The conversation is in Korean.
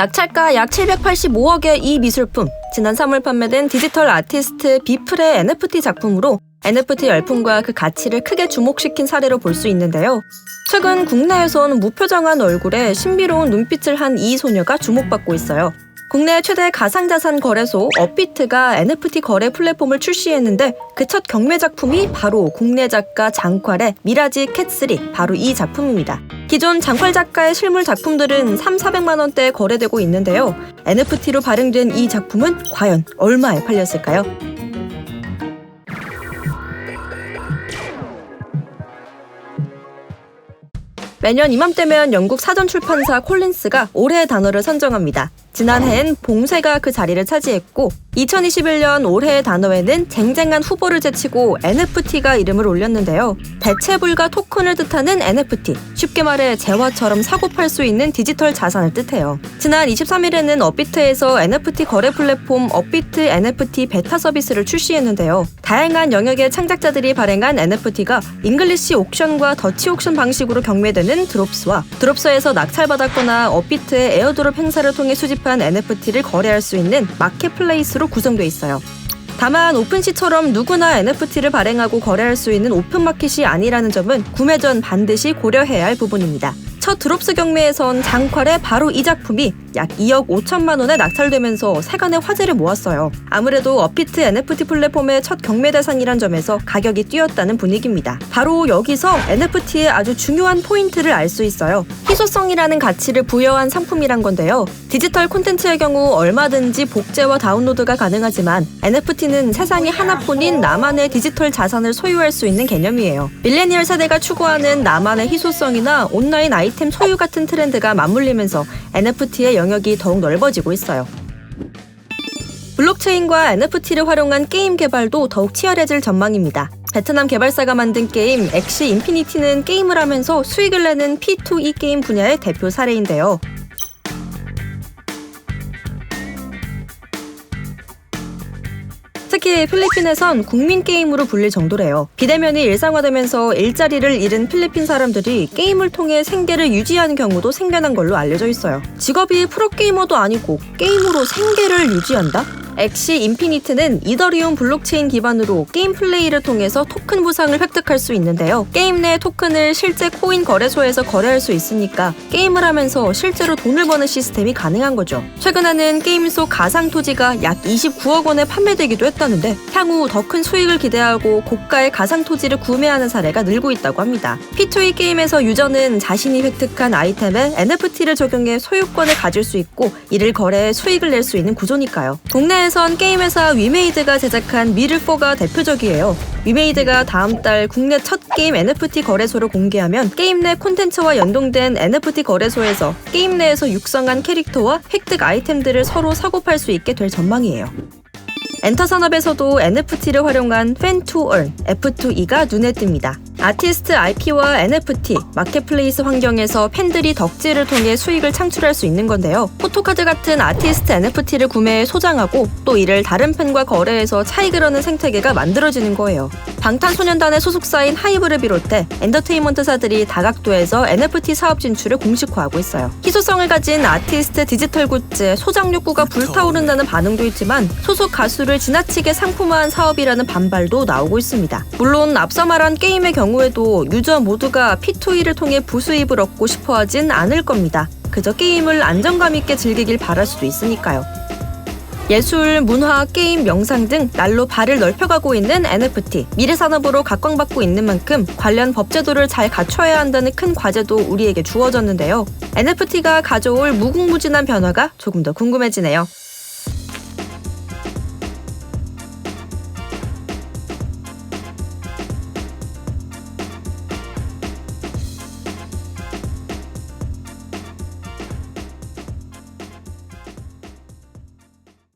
낙찰가 약 785억의 이 미술품. 지난 3월 판매된 디지털 아티스트 비플의 NFT 작품으로 NFT 열풍과 그 가치를 크게 주목시킨 사례로 볼 수 있는데요. 최근 국내에선 무표정한 얼굴에 신비로운 눈빛을 한 이 소녀가 주목받고 있어요. 국내 최대 가상자산 거래소 업비트가 NFT 거래 플랫폼을 출시했는데 그 첫 경매 작품이 바로 국내 작가 장퀄의 미라지 캣3 바로 이 작품입니다. 기존 장퀄 작가의 실물 작품들은 3, 400만 원대에 거래되고 있는데요. NFT로 발행된 이 작품은 과연 얼마에 팔렸을까요? 매년 이맘때면 영국 사전 출판사 콜린스가 올해의 단어를 선정합니다. 지난해엔 봉쇄가 그 자리를 차지했고 2021년 올해의 단어에는 쟁쟁한 후보를 제치고 NFT가 이름을 올렸는데요. 대체 불가 토큰을 뜻하는 NFT, 쉽게 말해 재화처럼 사고 팔 수 있는 디지털 자산을 뜻해요. 지난 23일에는 업비트에서 NFT 거래 플랫폼 업비트 NFT 베타 서비스를 출시했는데요. 다양한 영역의 창작자들이 발행한 NFT가 잉글리시 옥션과 더치 옥션 방식으로 경매되는 드롭스와 드롭스에서 낙찰받았거나 업비트의 에어드롭 행사를 통해 수집 한 NFT를 거래할 수 있는 마켓플레이스로 구성되어 있어요. 다만 오픈시처럼 누구나 NFT를 발행하고 거래할 수 있는 오픈마켓이 아니라는 점은 구매 전 반드시 고려해야 할 부분입니다. 첫 드롭스 경매에선 장퀄의 바로 이 작품이 약 2억 5천만 원에 낙찰되면서 세간의 화제를 모았어요. 아무래도 어피트 NFT 플랫폼의 첫 경매 대상이란 점에서 가격이 뛰었다는 분위기입니다. 바로 여기서 NFT의 아주 중요한 포인트를 알 수 있어요. 희소성이라는 가치를 부여한 상품이란 건데요. 디지털 콘텐츠의 경우 얼마든지 복제와 다운로드가 가능하지만 NFT는 세상에 하나뿐인 나만의 디지털 자산을 소유할 수 있는 개념이에요. 밀레니얼 세대가 추구하는 나만의 희소성이나 온라인 아이템 소유 같은 트렌드가 맞물리면서 NFT의 영역이 더욱 넓어지고 있어요. 블록체인과 NFT를 활용한 게임 개발도 더욱 치열해질 전망입니다. 베트남 개발사가 만든 게임 엑시 인피니티는 게임을 하면서 수익을 내는 P2E 게임 분야의 대표 사례인데요. 특히 필리핀에선 국민 게임으로 불릴 정도래요. 비대면이 일상화되면서 일자리를 잃은 필리핀 사람들이 게임을 통해 생계를 유지하는 경우도 생겨난 걸로 알려져 있어요. 직업이 프로게이머도 아니고 게임으로 생계를 유지한다? 엑시 인피니트는 이더리움 블록체인 기반으로 게임 플레이를 통해서 토큰 보상을 획득할 수 있는데요. 게임 내 토큰을 실제 코인 거래소에서 거래할 수 있으니까 게임을 하면서 실제로 돈을 버는 시스템이 가능한 거죠. 최근에는 게임 속 가상 토지가 약 29억 원에 판매되기도 했다는데 향후 더 큰 수익을 기대하고 고가의 가상 토지를 구매하는 사례가 늘고 있다고 합니다. P2E 게임에서 유저는 자신이 획득한 아이템에 NFT를 적용해 소유권을 가질 수 있고 이를 거래해 수익을 낼 수 있는 구조니까요. 국내에 선 게임 회사 위메이드가 제작한 미르4가 대표적이에요. 위메이드가 다음 달 국내 첫 게임 NFT 거래소를 공개하면 게임 내 콘텐츠와 연동된 NFT 거래소에서 게임 내에서 육성한 캐릭터와 획득 아이템들을 서로 사고팔 수 있게 될 전망이에요. 엔터 산업에서도 NFT를 활용한 팬 투 얼 F2E가 눈에 띕니다. 아티스트 IP와 NFT, 마켓플레이스 환경에서 팬들이 덕질을 통해 수익을 창출할 수 있는 건데요. 포토카드 같은 아티스트 NFT를 구매해 소장하고 또 이를 다른 팬과 거래해서 차익을 얻는 생태계가 만들어지는 거예요. 방탄소년단의 소속사인 하이브를 비롯해 엔터테인먼트사들이 다각도에서 NFT 사업 진출을 공식화하고 있어요. 희소성을 가진 아티스트 디지털 굿즈 소장 욕구가 불타오른다는 반응도 있지만 소속 가수를 지나치게 상품화한 사업이라는 반발도 나오고 있습니다. 물론 앞서 말한 게임의 경우에도 유저 모두가 P2E를 통해 부수입을 얻고 싶어 하진 않을 겁니다. 그저 게임을 안정감 있게 즐기길 바랄 수도 있으니까요. 예술, 문화, 게임, 영상 등 날로 발을 넓혀가고 있는 NFT. 미래 산업으로 각광받고 있는 만큼 관련 법제도를 잘 갖춰야 한다는 큰 과제도 우리에게 주어졌는데요. NFT가 가져올 무궁무진한 변화가 조금 더 궁금해지네요.